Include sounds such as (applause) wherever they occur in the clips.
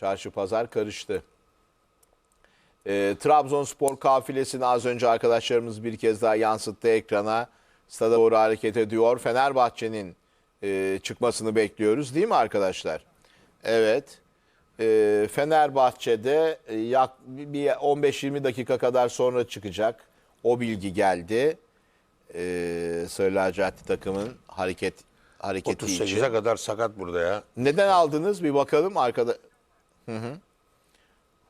Çarşı pazar karıştı. Ee, Trabzonspor kafilesini az önce arkadaşlarımız bir kez daha yansıttı ekrana. Stada doğru hareket ediyor. Fenerbahçe'nin e, çıkmasını bekliyoruz değil mi arkadaşlar? Evet. Ee, Fenerbahçe'de e, yak, bir 15-20 dakika kadar sonra çıkacak. O bilgi geldi. Ee, Sarı lacivertli takımın hareket hareketi için. 38'e kadar sakat burada ya. Neden aldınız? Bir bakalım arkada. Hı hı.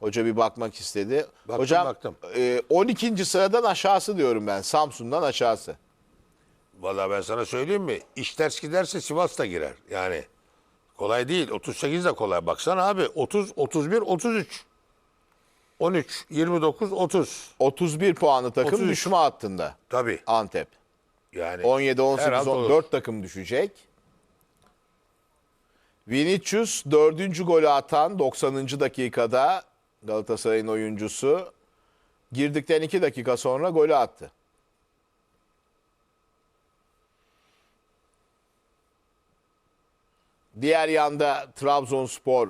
Hoca bir bakmak istedi. Baktım, Hocam baktım. e, 12. sıradan aşağısı diyorum ben. Samsun'dan aşağısı. Vallahi ben sana söyleyeyim mi? İş ters giderse Sivas da girer. Yani kolay değil. 38 de kolay. Baksana abi 30, 31, 33. 13, 29, 30. 31 puanlı takım 33. düşme hattında. Tabii. Antep. Yani 17 18 her an olur. 14 takım düşecek. Vinicius 4. golü atan 90. dakikada Galatasaray'ın oyuncusu girdikten 2 dakika sonra golü attı. Diğer yanda Trabzonspor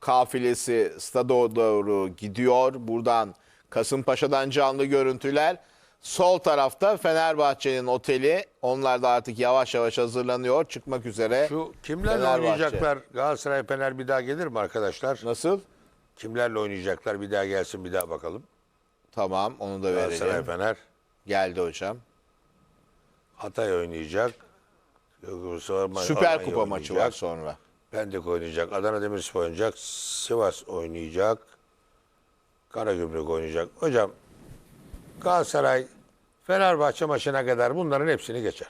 kafilesi stada doğru gidiyor. Buradan Kasımpaşa'dan canlı görüntüler. Sol tarafta Fenerbahçe'nin oteli. Onlar da artık yavaş yavaş hazırlanıyor. Çıkmak üzere. Şu kimlerle Fenerbahçe. oynayacaklar? Galatasaray Fener bir daha gelir mi arkadaşlar? Nasıl? Kimlerle oynayacaklar? Bir daha gelsin bir daha bakalım. Tamam onu da Galatasaray verelim. Fener. Geldi hocam. Hatay oynayacak. Sonra Süper Almanya Kupa maçı var oynayacak. sonra. Pendik oynayacak. Adana Demirspor oynayacak. Sivas oynayacak. Karagümrük oynayacak. Hocam Galatasaray Fenerbahçe maçına kadar bunların hepsini geçer.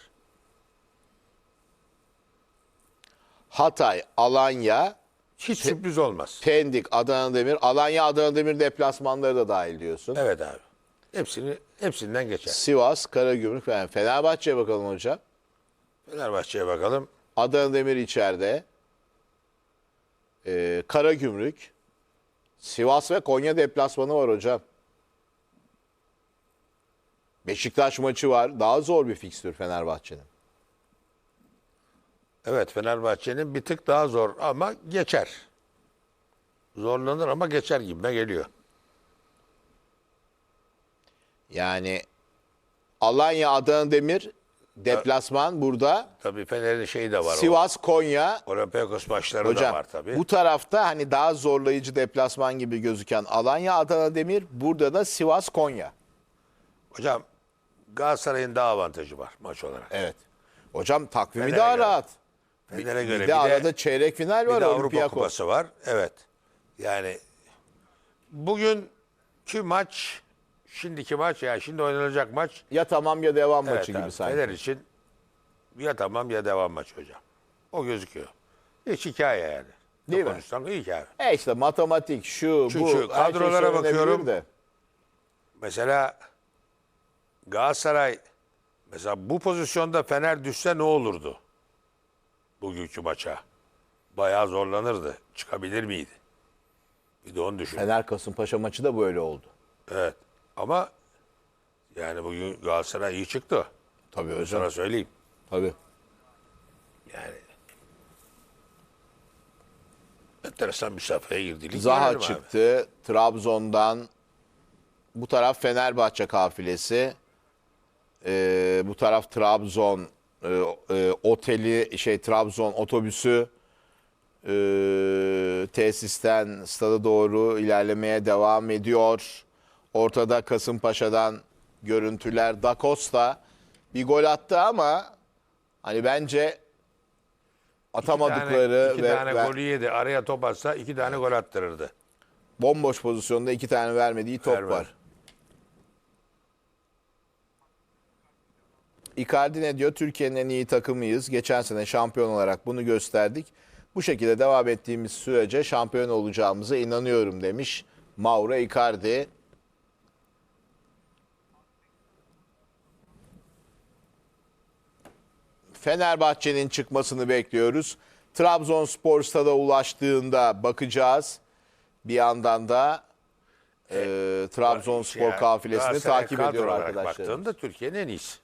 Hatay, Alanya, Hiç sürpriz olmaz. Pendik, Adana Demir. Alanya, Adana Demir deplasmanları da dahil diyorsun. Evet abi. Hepsini hepsinden geçer. Sivas, Karagümrük falan. Fenerbahçe'ye bakalım hocam. Fenerbahçe'ye bakalım. Adana Demir içeride. Ee, Karagümrük. Sivas ve Konya deplasmanı var hocam. Beşiktaş maçı var. Daha zor bir fikstür Fenerbahçe'nin. Evet Fenerbahçe'nin bir tık daha zor ama geçer. Zorlanır ama geçer gibime geliyor. Yani Alanya, Adana Demir deplasman burada. Tabii Fener'in şeyi de var. Sivas, Konya. O. Olympiakos maçları Hocam da var tabii. bu tarafta hani daha zorlayıcı deplasman gibi gözüken Alanya, Adana Demir. Burada da Sivas, Konya. Hocam Galatasaray'ın daha avantajı var maç olarak. Evet. Hocam takvimi Fener'e daha göre. rahat. Fener'e Bir göre de bir de, arada çeyrek final bir var de Avrupa Olympiakos. Kupası var. Evet. Yani bugünkü maç, şimdiki maç ya şimdi oynanacak maç. Ya tamam ya devam Evet maçı gibi abi, sanki. Fener için ya tamam ya devam maç hocam. O gözüküyor. Hiç hikaye yani. Değil Ne mi? konuşsan iyi hikaye. E işte matematik şu Çünkü bu. her şey kadrolara söylenebilir bakıyorum. De. Mesela Galatasaray mesela bu pozisyonda Fener düşse ne olurdu? Bugünkü maça. Bayağı zorlanırdı. Çıkabilir miydi? Bir de onu düşün. Fener Kasımpaşa maçı da böyle oldu. Evet. Ama yani bugün Galatasaray iyi çıktı. Tabii hocam. sana söyleyeyim. Tabii. Yani enteresan bir safhaya girdi. Lig Zaha yenelim abi. çıktı. Trabzon'dan bu taraf Fenerbahçe kafilesi. Ee, bu taraf Trabzon e, e, oteli şey Trabzon otobüsü e, tesisten stada doğru ilerlemeye devam ediyor. Ortada Kasımpaşa'dan görüntüler. Da Costa bir gol attı ama hani bence atamadıkları iki ve, tane ve golü yedi. Araya top atsa iki tane gol attırırdı. bomboş pozisyonda iki tane vermediği top Vermedi. var. Icardi ne diyor? Türkiye'nin en iyi takımıyız. Geçen sene şampiyon olarak bunu gösterdik. Bu şekilde devam ettiğimiz sürece şampiyon olacağımıza inanıyorum demiş Mauro Icardi. Fenerbahçe'nin çıkmasını bekliyoruz. Trabzonspor stada ulaştığında bakacağız. Bir yandan da e, Trabzonspor Yani kafilesini takip ediyor arkadaşlar. Baktığında Türkiye'nin en iyisi.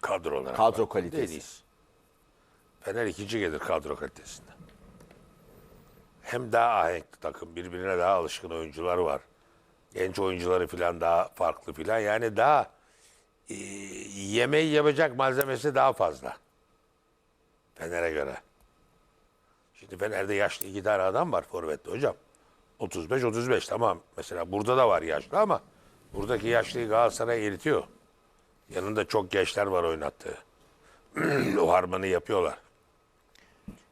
Kadro olarak. Kadro baktığında kalitesi. İyisi. Fener ikinci gelir kadro kalitesinde. hem daha ahenkli takım, birbirine daha alışkın oyuncular var. Genç oyuncuları falan daha farklı falan. Yani daha e, yemeği yapacak malzemesi daha fazla. Fener'e göre. Şimdi Fener'de yaşlı iki tane adam var forvette hocam. 35-35 tamam. Mesela burada da var yaşlı ama buradaki yaşlıyı Galatasaray eritiyor. Yanında çok gençler var oynattığı. (clears throat) o harmanı yapıyorlar.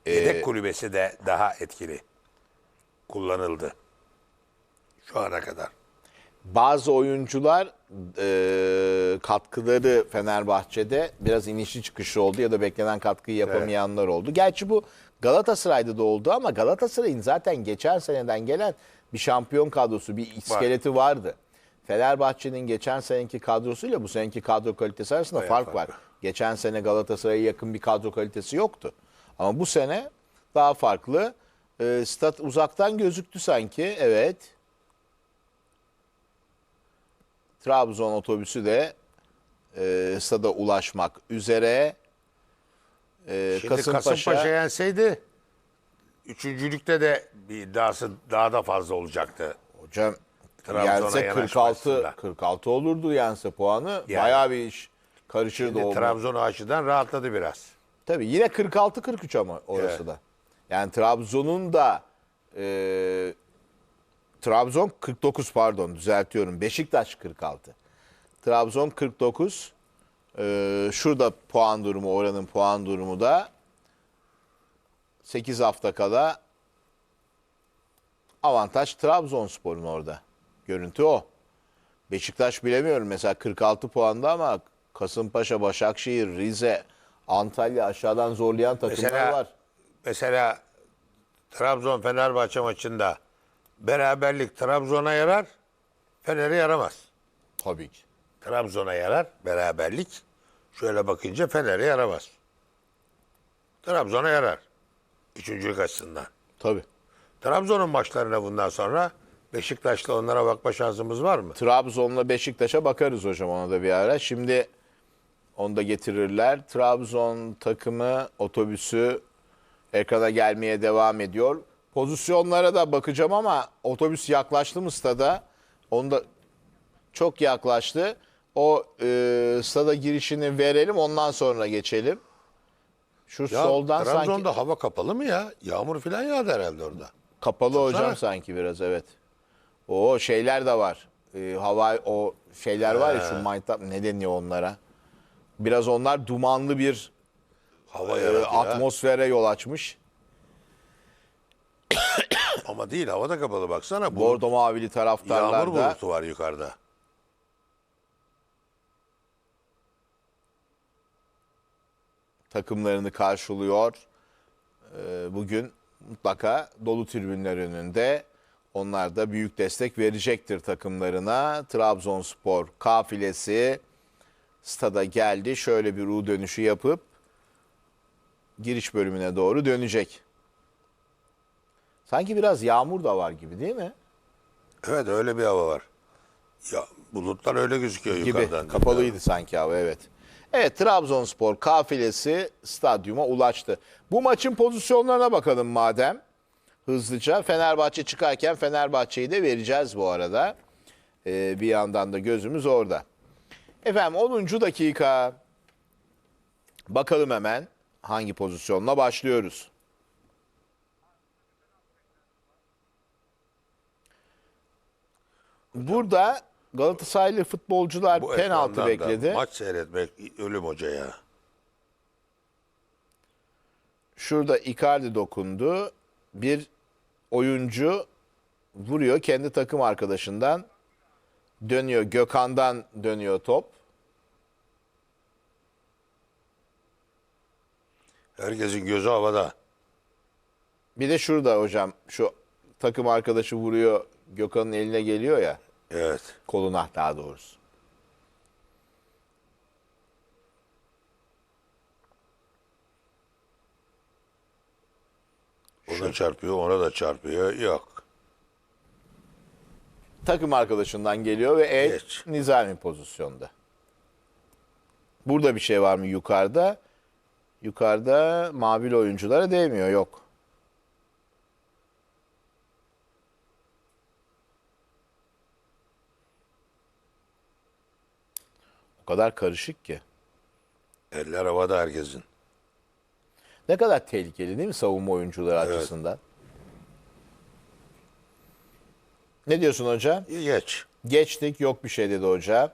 Yedek kulübesi de daha etkili kullanıldı. Şu ana kadar. Bazı oyuncular e, katkıları Fenerbahçe'de biraz inişli çıkışlı oldu ya da beklenen katkıyı yapamayanlar oldu. Gerçi bu Galatasaray'da da oldu ama Galatasaray'ın zaten geçen seneden gelen bir şampiyon kadrosu, bir iskeleti vardı. Fenerbahçe'nin geçen seneki kadrosuyla bu seneki kadro kalitesi arasında Bayağı fark fark var. Geçen sene Galatasaray'a yakın bir kadro kalitesi yoktu. Ama bu sene daha farklı. E, stat uzaktan gözüktü sanki. Evet. Trabzon otobüsü de e, stada ulaşmak üzere. E, Şimdi Kasımpaşa, Kasımpaşa, yenseydi üçüncülükte de bir iddiası daha da fazla olacaktı. hocam Trabzon'a yense yanaşma 46 açısından. 46 olurdu yense puanı. Yani. Bayağı bir iş karışırdı o. Trabzon açıdan rahatladı biraz. Tabii yine 46 43 ama orası Evet. da. Yani Trabzon'un da e, Trabzon 49 pardon düzeltiyorum. Beşiktaş 46. Trabzon 49. E, şurada puan durumu, oranın puan durumu da 8 hafta kala avantaj Trabzonspor'un orada. Görüntü o. Beşiktaş bilemiyorum mesela 46 puanda ama Kasımpaşa, Başakşehir, Rize, Antalya aşağıdan zorlayan takımlar Mesela- var. Mesela Trabzon Fenerbahçe maçında beraberlik Trabzon'a yarar, Fener'e yaramaz. Tabii ki. Trabzon'a yarar beraberlik. Şöyle bakınca Fener'e yaramaz. Trabzon'a yarar. Üçüncülük açısından. Tabii. Trabzon'un maçlarına bundan sonra Beşiktaş'la onlara bakma şansımız var mı? Trabzon'la Beşiktaş'a bakarız hocam ona da bir ara. Şimdi onu da getirirler. Trabzon takımı otobüsü ekrana gelmeye devam ediyor. Pozisyonlara da bakacağım ama otobüs yaklaştı mı stada? Onu da çok yaklaştı. O e, stada girişini verelim ondan sonra geçelim. Şu Ya soldan Trabzon'da sanki hava kapalı mı ya? Yağmur falan yağdı herhalde orada. kapalı hocam sanki biraz evet. O şeyler de var. E, hava o şeyler var ya şu maytap ne deniyor onlara? Biraz onlar dumanlı bir Hava e, yaratıyor. atmosfere yol açmış. (coughs) Ama değil hava da kapalı baksana. Bu Bordo mavili yağmur taraftarlar da bulutu var yukarıda. takımlarını karşılıyor. E, bugün mutlaka dolu tribünler önünde onlar da büyük destek verecektir takımlarına. Trabzonspor kafilesi stada geldi. Şöyle bir U dönüşü yapıp giriş bölümüne doğru dönecek. Sanki biraz yağmur da var gibi değil mi? Evet öyle bir hava var. Ya bulutlar öyle gözüküyor Gibi. yukarıdan. Kapalıydı sanki hava evet. Evet Trabzonspor kafilesi stadyuma ulaştı. Bu maçın pozisyonlarına bakalım madem. Hızlıca Fenerbahçe çıkarken Fenerbahçe'yi de vereceğiz bu arada. Ee, bir yandan da gözümüz orada. Efendim 10. dakika. Bakalım hemen hangi pozisyonla başlıyoruz. Burada Galatasaraylı futbolcular Bu penaltı bekledi. Maç seyretmek ölüm hoca ya. Şurada Icardi dokundu. Bir oyuncu vuruyor kendi takım arkadaşından. Dönüyor Gökhan'dan dönüyor top. Herkesin gözü havada. Bir de şurada hocam şu takım arkadaşı vuruyor Gökhan'ın eline geliyor ya Evet. koluna daha doğrusu. Buna çarpıyor, ona da çarpıyor. Yok. Takım arkadaşından geliyor ve el Geç. nizami pozisyonda. Burada bir şey var mı yukarıda? Yukarıda mavili oyunculara değmiyor. Yok. O kadar karışık ki. Eller havada herkesin. Ne kadar tehlikeli değil mi savunma oyuncuları açısından? Ne diyorsun hoca? Geç. Geçtik yok bir şey dedi hoca.